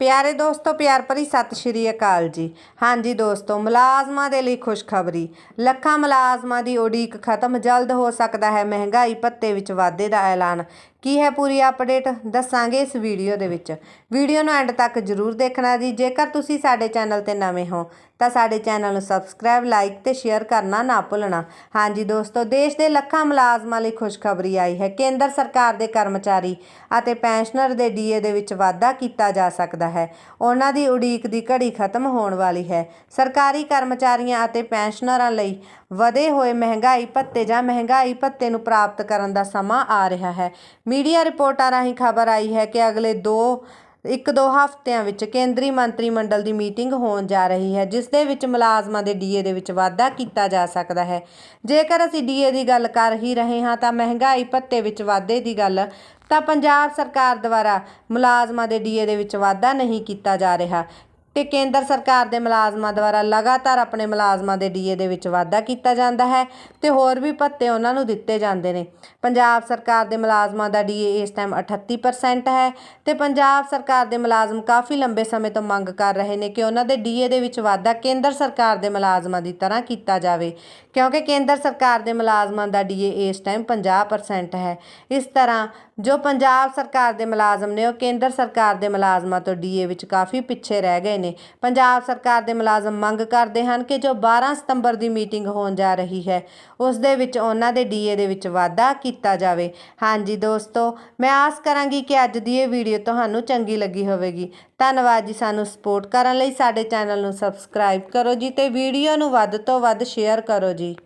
ਪਿਆਰੇ ਦੋਸਤੋ, ਪਿਆਰ ਭਰੀ ਸਤਿ ਸ਼੍ਰੀ ਅਕਾਲ ਜੀ। ਹਾਂਜੀ ਦੋਸਤੋ, ਮੁਲਾਜ਼ਮਾਂ ਦੇ ਲਈ ਖੁਸ਼ਖਬਰੀ। ਲੱਖਾਂ ਮੁਲਾਜ਼ਮਾਂ ਦੀ ਉਡੀਕ ਖਤਮ, ਜਲਦ ਹੋ ਸਕਦਾ ਹੈ ਮਹਿੰਗਾਈ ਭੱਤੇ ਵਿੱਚ ਵਾਧੇ ਦਾ ਐਲਾਨ। ਕੀ ਹੈ ਪੂਰੀ ਅਪਡੇਟ? ਦੱਸਾਂਗੇ ਇਸ ਵੀਡੀਓ ਦੇ ਵਿੱਚ। ਵੀਡੀਓ ਨੂੰ ਐਂਡ ਤੱਕ ਜਰੂਰ ਦੇਖਣਾ ਜੀ। ਜੇਕਰ ਤੁਸੀਂ ਸਾਡੇ ਚੈਨਲ ਤੇ ਨਵੇਂ ਹੋ, ਤਾਂ ਸਾਡੇ ਚੈਨਲ ਨੂੰ ਸਬਸਕ੍ਰਾਈਬ, ਲਾਈਕ ਤੇ ਸ਼ੇਅਰ ਕਰਨਾ ਨਾ ਭੁੱਲਣਾ। ਹਾਂਜੀ ਦੋਸਤੋ, ਦੇਸ਼ ਦੇ ਲੱਖਾਂ ਮੁਲਾਜ਼ਮਾਂ ਲਈ ਖੁਸ਼ਖਬਰੀ ਆਈ ਹੈ। ਕੇਂਦਰ ਸਰਕਾਰ ਦੇ ਕਰਮਚਾਰੀ ਅਤੇ ਪੈਨਸ਼ਨਰ ਦੇ ਡੀਏ ਦੇ ਵਿੱਚ ਵਾਧਾ ਕੀਤਾ ਜਾ ਸਕਦਾ ਹੈ। ਉਹਨਾਂ ਦੀ ਉਡੀਕ ਦੀ ਘੜੀ ਖਤਮ ਹੋਣ ਵਾਲੀ ਹੈ। ਸਰਕਾਰੀ ਕਰਮਚਾਰੀਆਂ ਅਤੇ ਪੈਨਸ਼ਨਰਾਂ ਲਈ ਵਧੇ ਹੋਏ ਮਹਿੰਗਾਈ ਭੱਤੇ ਜਾਂ ਮਹਿੰਗਾਈ ਭੱਤੇ ਨੂੰ ਪ੍ਰਾਪਤ ਕਰਨ ਦਾ ਸਮਾਂ ਆ ਰਿਹਾ ਹੈ। ਮੀਡੀਆ ਰਿਪੋਰਟਾਂ ਰਾਹੀਂ ਖਬਰ ਆਈ ਹੈ ਕਿ ਅਗਲੇ ਦੋ, ਇੱਕ ਦੋ ਹਫ਼ਤਿਆਂ ਵਿੱਚ ਕੇਂਦਰੀ ਮੰਤਰੀ ਮੰਡਲ ਦੀ ਮੀਟਿੰਗ ਹੋਣ ਜਾ ਰਹੀ ਹੈ, ਜਿਸ ਦੇ ਵਿੱਚ ਮੁਲਾਜ਼ਮਾਂ ਦੇ ਡੀਏ ਦੇ ਵਿੱਚ ਵਾਧਾ ਕੀਤਾ ਜਾ ਸਕਦਾ ਹੈ। ਜੇਕਰ ਅਸੀਂ ਡੀਏ ਦੀ ਗੱਲ ਕਰ ਹੀ ਰਹੇ ਹਾਂ ਤਾਂ ਮਹਿੰਗਾਈ ਭੱਤੇ ਵਿੱਚ ਵਾਧੇ ਦੀ ਗੱਲ ਤਾਂ ਪੰਜਾਬ ਸਰਕਾਰ ਦੁਆਰਾ ਮੁਲਾਜ਼ਮਾਂ ਦੇ ਡੀਏ ਦੇ ਵਿੱਚ ਵਾਧਾ ਨਹੀਂ ਕੀਤਾ ਜਾ ਰਿਹਾ। ਤੇ ਕੇਂਦਰ ਸਰਕਾਰ ਦੇ ਮੁਲਾਜ਼ਮਾਂ ਦੁਆਰਾ ਲਗਾਤਾਰ ਆਪਣੇ ਮੁਲਾਜ਼ਮਾਂ ਦੇ ਡੀਏ ਦੇ ਵਿੱਚ ਵਾਧਾ ਕੀਤਾ ਜਾਂਦਾ ਹੈ ਤੇ ਹੋਰ ਵੀ ਭੱਤੇ ਉਹਨਾਂ ਨੂੰ ਦਿੱਤੇ ਜਾਂਦੇ ਨੇ। ਪੰਜਾਬ ਸਰਕਾਰ ਦੇ ਮੁਲਾਜ਼ਮਾਂ ਦਾ ਡੀਏ ਇਸ ਟਾਈਮ 38% ਹੈ ਤੇ ਪੰਜਾਬ ਸਰਕਾਰ ਦੇ ਮੁਲਾਜ਼ਮ ਕਾਫੀ ਲੰਬੇ ਸਮੇਂ ਤੋਂ ਮੰਗ ਕਰ ਰਹੇ ਨੇ ਕਿ ਉਹਨਾਂ ਦੇ ਡੀਏ ਦੇ ਵਿੱਚ ਵਾਧਾ ਕੇਂਦਰ ਸਰਕਾਰ ਦੇ ਮੁਲਾਜ਼ਮਾਂ ਦੀ ਤਰ੍ਹਾਂ ਕੀਤਾ ਜਾਵੇ, ਕਿਉਂਕਿ ਕੇਂਦਰ ਸਰਕਾਰ ਦੇ ਮੁਲਾਜ਼ਮਾਂ ਦਾ ਡੀਏ ਇਸ ਟਾਈਮ 50% ਹੈ। ਇਸ ਤਰ੍ਹਾਂ ਜੋ ਪੰਜਾਬ ਸਰਕਾਰ ਦੇ ਮੁਲਾਜ਼ਮ ਨੇ ਉਹ ਕੇਂਦਰ ਸਰਕਾਰ ਦੇ ਮੁਲਾਜ਼ਮਾਂ ਤੋਂ ਡੀਏ ਵਿੱਚ ਕਾਫੀ ਪਿੱਛੇ ਰਹਿ ਗਏ ਨੇ। ਪੰਜਾਬ ਸਰਕਾਰ ਦੇ ਮੁਲਾਜ਼ਮ ਮੰਗ ਕਰਦੇ ਹਨ ਕਿ ਜੋ 12 ਸਤੰਬਰ ਦੀ ਮੀਟਿੰਗ ਹੋਣ ਜਾ ਰਹੀ ਹੈ, ਉਸ ਦੇ ਵਿੱਚ ਉਹਨਾਂ ਦੇ ਡੀਏ ਦੇ ਵਿੱਚ ਵਾਧਾ ਕੀਤਾ ਜਾਵੇ। ਹਾਂਜੀ ਦੋਸਤੋ, ਮੈਂ ਆਸ ਕਰਾਂਗੀ ਕਿ ਅੱਜ ਦੀ ਇਹ ਵੀਡੀਓ ਤੁਹਾਨੂੰ ਚੰਗੀ ਲੱਗੀ ਹੋਵੇਗੀ। ਧੰਨਵਾਦ ਜੀ ਸਾਨੂੰ ਸਪੋਰਟ ਕਰਨ ਲਈ। ਸਾਡੇ ਚੈਨਲ ਨੂੰ ਸਬਸਕ੍ਰਾਈਬ ਕਰੋ ਜੀ ਤੇ ਵੀਡੀਓ ਨੂੰ ਵੱਧ ਤੋਂ ਵੱਧ ਸ਼ੇਅਰ ਕਰੋ ਜੀ।